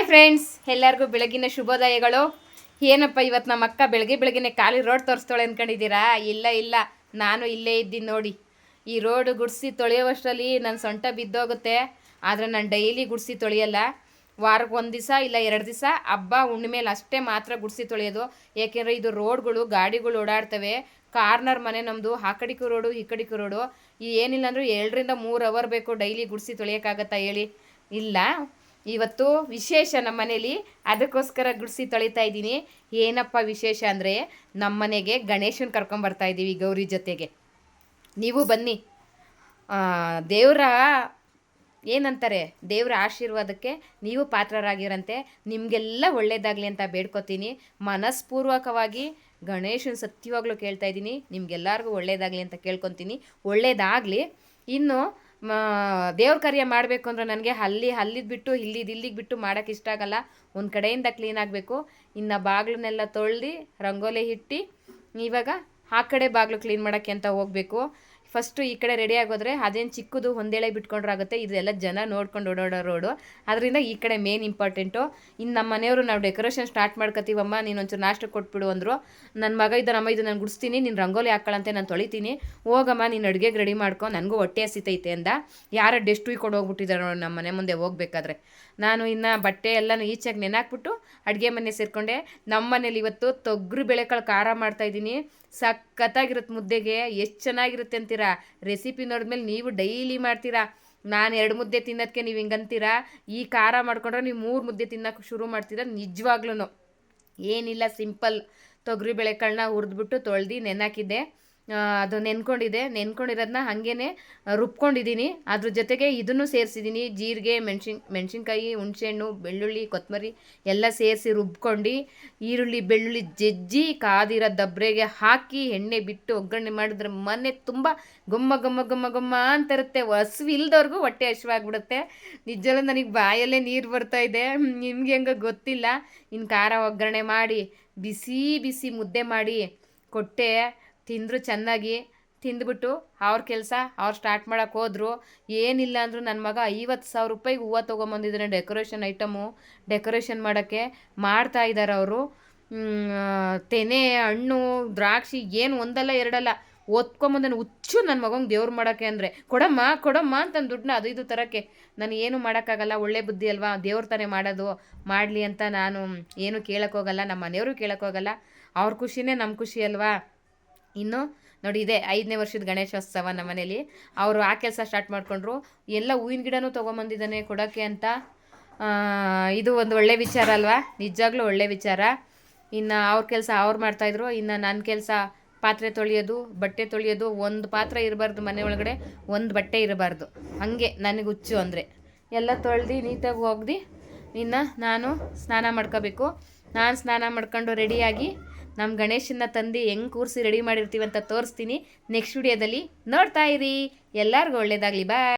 Hi friends, ಎಲ್ಲರಿಗೂ ಬೆಳಗಿನ ಶುಭೋದಯಗಳು. ಏನಪ್ಪ ಇವತ್ತು ನಮ್ಮ ಅಕ್ಕ ಬೆಳಗ್ಗೆ ಬೆಳಗ್ಗೆನೆ ಖಾಲಿ ರೋಡ್ ತೋರಿಸ್ತಾಳೆ ಅಂದ್ಕೊಂಡಿದ್ದೀರಾ ಇಲ್ಲ ಇಲ್ಲ, ನಾನು ಇಲ್ಲೇ ಇದ್ದೀನಿ ನೋಡಿ. ಈ ರೋಡ್ ಗುಡಿಸಿ ತೊಳೆಯುವಷ್ಟರಲ್ಲಿ ನನ್ನ ಸೊಂಟ ಬಿದ್ದೋಗುತ್ತೆ. ಆದರೆ ನಾನು ಡೈಲಿ ಗುಡಿಸಿ ತೊಳೆಯಲ್ಲ. ವಾರಕ್ಕೆ ಒಂದು ದಿವಸ ಇಲ್ಲ ಎರಡು ದಿವಸ ಹಬ್ಬ ಹುಣ್ಣಿಮೇಲೆ ಅಷ್ಟೇ ಮಾತ್ರ ಗುಡಿಸಿ ತೊಳೆಯೋದು. ಏಕೆಂದರೆ ಇದು ರೋಡ್ಗಳು, ಗಾಡಿಗಳು ಓಡಾಡ್ತವೆ. ಕಾರ್ನರ್ ಮನೆ ನಮ್ಮದು ಆ ಕಡಿಕು ರೋಡು, ಈ ಕಡಿಕು ರೋಡು. ಏನಿಲ್ಲ ಅಂದರೂ ಎರಡರಿಂದ ಮೂರು ಅವರ್ ಬೇಕು ಡೈಲಿ ಗುಡಿಸಿ ತೊಳೆಯೋಕ್ಕಾಗತ್ತಾ ಹೇಳಿ. ಇಲ್ಲ. ಇವತ್ತು ವಿಶೇಷ ನಮ್ಮ ಮನೇಲಿ ಅದಕ್ಕೋಸ್ಕರ ಗುಡಿಸಿ ತೊಳಿತಾ ಇದ್ದೀನಿ. ಏನಪ್ಪ ವಿಶೇಷ ಅಂದರೆ ನಮ್ಮ ಮನೆಗೆ ಗಣೇಶನ ಕರ್ಕೊಂಬರ್ತಾ ಇದ್ದೀವಿ ಗೌರಿ ಜೊತೆಗೆ. ನೀವು ಬನ್ನಿ. ದೇವರ ಏನಂತಾರೆ? ದೇವರ ಆಶೀರ್ವಾದಕ್ಕೆ ನೀವು ಪಾತ್ರರಾಗಿರಂತೆ ನಿಮಗೆಲ್ಲ ಒಳ್ಳೇದಾಗಲಿ ಅಂತ ಬೇಡ್ಕೊತೀನಿ. ಮನಸ್ಪೂರ್ವಕವಾಗಿ ಗಣೇಶನ ಸತ್ಯವಾಗಲೂ ಕೇಳ್ತಾ ಇದ್ದೀನಿ. ನಿಮ್ಗೆಲ್ಲರಿಗೂ ಒಳ್ಳೇದಾಗಲಿ ಅಂತ ಕೇಳ್ಕೊತೀನಿ. ಒಳ್ಳೇದಾಗಲಿ. ಇನ್ನು ದೇವ್ರ ಕಾರ್ಯ ಮಾಡಬೇಕು ಅಂದ್ರೆ ನನಗೆ ಅಲ್ಲಿ ಅಲ್ಲಿದ್ ಬಿಟ್ಟು ಇಲ್ಲಿದ್ದು ಇಲ್ಲಿಗೆ ಬಿಟ್ಟು ಮಾಡೋಕ್ಕೆ ಇಷ್ಟ ಆಗಲ್ಲ. ಒಂದು ಕಡೆಯಿಂದ ಕ್ಲೀನ್ ಆಗಬೇಕು. ಇನ್ನು ಬಾಗಿಲನ್ನೆಲ್ಲ ತೊಳ್ದು, ರಂಗೋಲಿ ಇಟ್ಟು ಇವಾಗ ಆ ಕಡೆ ಬಾಗಿಲು ಕ್ಲೀನ್ ಮಾಡೋಕ್ಕೆ ಅಂತ ಹೋಗಬೇಕು. ಫಸ್ಟು ಈ ಕಡೆ ರೆಡಿ ಆಗೋದ್ರೆ ಅದೇನು ಚಿಕ್ಕದು ಒಂದೇಳೆ ಬಿಟ್ಕೊಂಡ್ರೆ ಆಗುತ್ತೆ ಇದೆಲ್ಲ ಜನ ನೋಡ್ಕೊಂಡು ಓಡಾಡೋ ರೋಡು ಅದರಿಂದ ಈ ಕಡೆ ಮೇನ್ ಇಂಪಾರ್ಟೆಂಟು ಇನ್ನು ನಮ್ಮ ಮನೆಯವರು ನಾವು ಡೆಕೋರೇಷನ್ ಸ್ಟಾರ್ಟ್ ಮಾಡ್ಕೊತೀವಮ್ಮ ನೀನು ಒಂಚೂರು ನಾಷ್ಟ ಕೊಟ್ಬಿಡು ಅಂದರು. ನನ್ನ ಮಗ ಇದ್ದಾನಮ್ಮ ಇದು ನಾನು ಗುಡಿಸ್ತೀನಿ, ನೀನು ರಂಗೋಲಿ ಹಾಕೊಳ್ಳಂತೆ ನಾನು ತೊಳಿತೀನಿ. ಹೋಗಮ್ಮ, ನೀನು ಅಡುಗೆಗೆ ರೆಡಿ ಮಾಡ್ಕೊ, ನನಗೂ ಹೊಟ್ಟೆ ಹಸಿತೈತೆ ಅಂದ. ಯಾರ ಡೆಸ್ಟ್ ಉಯ್ಕೊಂಡು ಹೋಗ್ಬಿಟ್ಟಿದ್ದಾರೆ ನೋಡಿ ನಮ್ಮ ಮನೆ ಮುಂದೆ ಹೋಗ್ಬೇಕಾದ್ರೆ. ನಾನು ಇನ್ನು ಬಟ್ಟೆ ಎಲ್ಲನೂ ಈಚೆಗೆ ನೆನಾಕ್ಬಿಟ್ಟು ಅಡುಗೆ ಮನೆ ಸೇರಿಕೊಂಡೆ. ನಮ್ಮ ಮನೇಲಿ ಇವತ್ತು ತೊಗರಿ ಬೇಳೆಕಾಳು ಖಾರ ಮಾಡ್ತಾಯಿದ್ದೀನಿ ಸಖತ್ತಾಗಿರುತ್ತೆ ಮುದ್ದೆಗೆ, ಎಷ್ಟು ಚೆನ್ನಾಗಿರುತ್ತೆ ಅಂತೀರಾ ರೆಸಿಪಿ ನೋಡಿದ್ಮೇಲೆ ನೀವು ಡೈಲಿ ಮಾಡ್ತೀರಾ? ನಾನು ಎರಡು ಮುದ್ದೆ ತಿನ್ನೋದಕ್ಕೆ ನೀವು ಹಿಂಗಂತೀರಾ? ಈ ಖಾರ ಮಾಡ್ಕೊಂಡ್ರೆ ನೀವು ಮೂರು ಮುದ್ದೆ ತಿನ್ನೋಕೆ ಶುರು ಮಾಡ್ತೀರಾ? ನಿಜವಾಗ್ಲೂ ಏನಿಲ್ಲ ಸಿಂಪಲ್ ತೊಗರಿ ಬೇಳೆಕಾಳನ್ನ ಹುರಿದ್ಬಿಟ್ಟು ತೊಳ್ದು ನೆನಾಕಿದ್ದೆ ಅದು ನೆನ್ಕೊಂಡಿದೆ. ನೆನ್ಕೊಂಡಿರೋದನ್ನ ಹಾಗೇ ರುಬ್ಕೊಂಡಿದ್ದೀನಿ ಅದ್ರ ಜೊತೆಗೆ ಇದನ್ನು ಸೇರಿಸಿದ್ದೀನಿ ಜೀರಿಗೆ, ಮೆಣ್ಸಿನ್, ಮೆಣಸಿನ್ಕಾಯಿ, ಹುಣಸೆಹಣ್ಣು, ಬೆಳ್ಳುಳ್ಳಿ ಕೊತ್ತಂಬರಿ ಎಲ್ಲ ಸೇರಿಸಿ ರುಬ್ಕೊಂಡು, ಈರುಳ್ಳಿ, ಬೆಳ್ಳುಳ್ಳಿ ಜಜ್ಜಿ ಕಾದಿರೋ ದಬ್ರೆಗೆ ಹಾಕಿ ಎಣ್ಣೆ ಬಿಟ್ಟು ಒಗ್ಗರಣೆ ಮಾಡಿದ್ರೆ ಮನೆ ತುಂಬ ಗೊಮ್ಮ ಗೊಮ್ಮ ಗೊಮ್ಮ ಗೊಮ್ಮ ಅಂತಿರುತ್ತೆ ಹಸಿವು ಇಲ್ದವ್ರಿಗೂ ಹೊಟ್ಟೆ ಹಸಿವಾಗ್ಬಿಡುತ್ತೆ. ನಿಜವಲ್ಲ ನನಗೆ ಬಾಯಲ್ಲೇ ನೀರು ಬರ್ತಾ ಇದೆ. ನಿಮ್ಗೆ ಹೆಂಗೆ ಗೊತ್ತಿಲ್ಲ. ಇನ್ನು ಖಾರ ಒಗ್ಗರಣೆ ಮಾಡಿ, ಬಿಸಿ ಬಿಸಿ ಮುದ್ದೆ ಮಾಡಿ ಕೊಟ್ಟೆ. ತಿಂದರು ಚೆನ್ನಾಗಿ ತಿಂದ್ಬಿಟ್ಟು ಅವ್ರ ಕೆಲಸ ಅವ್ರು ಸ್ಟಾರ್ಟ್ ಮಾಡೋಕೆ ಹೋದ್ರು. ಏನಿಲ್ಲ ಅಂದರೂ ನನ್ನ ಮಗ ಐವತ್ತು ಸಾವಿರ ರೂಪಾಯಿಗೆ ಹೂವು ತೊಗೊಂಬಂದಿದ್ದಾನೆ ಡೆಕೋರೇಷನ್ ಐಟಮು ಡೆಕೋರೇಷನ್ ಮಾಡೋಕ್ಕೆ ಮಾಡ್ತಾ ಇದ್ದಾರೆ ಅವರು. ತೆನೆ, ಹಣ್ಣು, ದ್ರಾಕ್ಷಿ ಏನು ಒಂದಲ್ಲ ಎರಡಲ್ಲ ಒತ್ಕೊಂಬಂದನು ಹುಚ್ಚು ನನ್ನ ಮಗಂಗೆ ದೇವ್ರು ಮಾಡೋಕ್ಕೆ ಅಂದರೆ. ಕೊಡಮ್ಮ ಕೊಡಮ್ಮ ಅಂತ ದುಡ್ಡನ್ನ ಅದು ಇದು ತರೋಕ್ಕೆ. ನಾನು ಏನು ಮಾಡೋಕ್ಕಾಗಲ್ಲ, ಒಳ್ಳೆ ಬುದ್ಧಿ ಅಲ್ವಾ? ದೇವ್ರ ತಾನೇ ಮಾಡೋದು, ಮಾಡಲಿ ಅಂತ ನಾನು ಏನು ಕೇಳೋಕ್ಕೋಗಲ್ಲ ನಮ್ಮ ಮನೆಯವರು ಕೇಳೋಕ್ಕೋಗಲ್ಲ ಅವ್ರ ಖುಷಿನೇ ನಮ್ಮ ಖುಷಿ ಅಲ್ವಾ? ಇನ್ನು ನೋಡಿ ಇದೆ ಐದನೇ ವರ್ಷದ ಗಣೇಶೋತ್ಸವ ನಮ್ಮ ಮನೇಲಿ ಅವರು ಆ ಕೆಲಸ ಸ್ಟಾರ್ಟ್ ಮಾಡಿಕೊಂಡ್ರು. ಎಲ್ಲ ಹೂವಿನ ಗಿಡನೂ ತೊಗೊಂಬಂದಿದ್ದಾನೆ ಕೊಡೋಕ್ಕೆ ಅಂತ. ಇದು ಒಂದು ಒಳ್ಳೆ ವಿಚಾರ ಅಲ್ವಾ? ನಿಜವಾಗ್ಲೂ ಒಳ್ಳೆ ವಿಚಾರ. ಇನ್ನು ಅವ್ರ ಕೆಲಸ ಅವ್ರು ಮಾಡ್ತಾಯಿದ್ರು ಇನ್ನು ನನ್ನ ಕೆಲಸ ಪಾತ್ರೆ ತೊಳೆಯೋದು, ಬಟ್ಟೆ ತೊಳೆಯೋದು, ಒಂದು ಪಾತ್ರೆ ಇರಬಾರ್ದು ಮನೆ ಒಳಗಡೆ, ಒಂದು ಬಟ್ಟೆ ಇರಬಾರ್ದು. ಹಾಗೆ ನನಗೆ ಹುಚ್ಚು ಅಂದರೆ. ಎಲ್ಲ ತೊಳೆದು ನೀಟಾಗಿ ಒಗ್ದು ಇನ್ನು ನಾನು ಸ್ನಾನ ಮಾಡ್ಕೋಬೇಕು. ನಾನು ಸ್ನಾನ ಮಾಡ್ಕೊಂಡು ರೆಡಿಯಾಗಿ ನಮ್ಮ ಗಣೇಶನ್ನ ತಂದು ಹೆಂಗೆ ಕೂರಿಸಿ ರೆಡಿ ಮಾಡಿರ್ತೀವಿ ಅಂತ ತೋರಿಸ್ತೀನಿ. ನೆಕ್ಸ್ಟ್ ವಿಡಿಯೋದಲ್ಲಿ ನೋಡ್ತಾ ಇರಿ. ಎಲ್ಲರಿಗೂ ಒಳ್ಳೇದಾಗಲಿ. ಬಾಯ್